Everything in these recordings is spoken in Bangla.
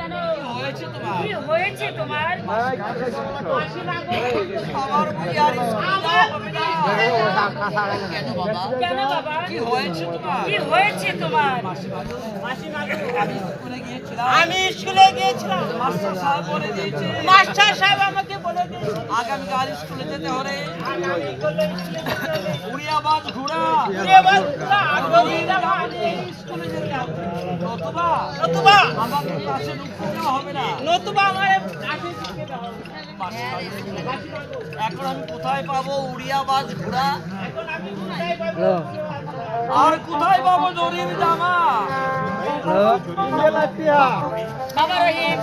হয়েছে তোমার? হয়েছে তোমার। কেন বাবা? কি হয়েছে তোমার? কি হয়েছে তোমার? আমি স্কুলে গিয়েছিলাম। আমি স্কুলে গিয়েছিলাম মাস্টার সাহেব বলে দিয়েছে। মাস্টার সাহেব আমাকে বলে দিয়েছে। আগামীকাল স্কুলে যেতে হবে। ঘোড়া। আগ্রহী না ভাবে স্কুলে যেতে। নতুবা নতুবা! আমাকে ক্লাসে ঢুকতে দেওয়া হবে না নতুবা আমার কাছে ঢুকে দাও। এখন আমি কোথায় পাবো? উড়িয়াবাজ ঘোড়া? এখন আমি কোথায় পাবো? আর কোথায় পাবো জরির জামা বাবা রহিম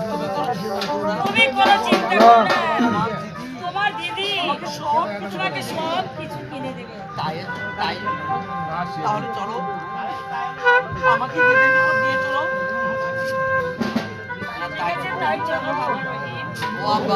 তুমি কোনো চিন্তা করো না। তোমার দিদি সব কিছু সব কিছু কিনে দেবে। তাই তাই। তাহলে চলো। আমাকে দিদির উপর দিয়ে চলো। তাই চলো বাবা ও আব্বা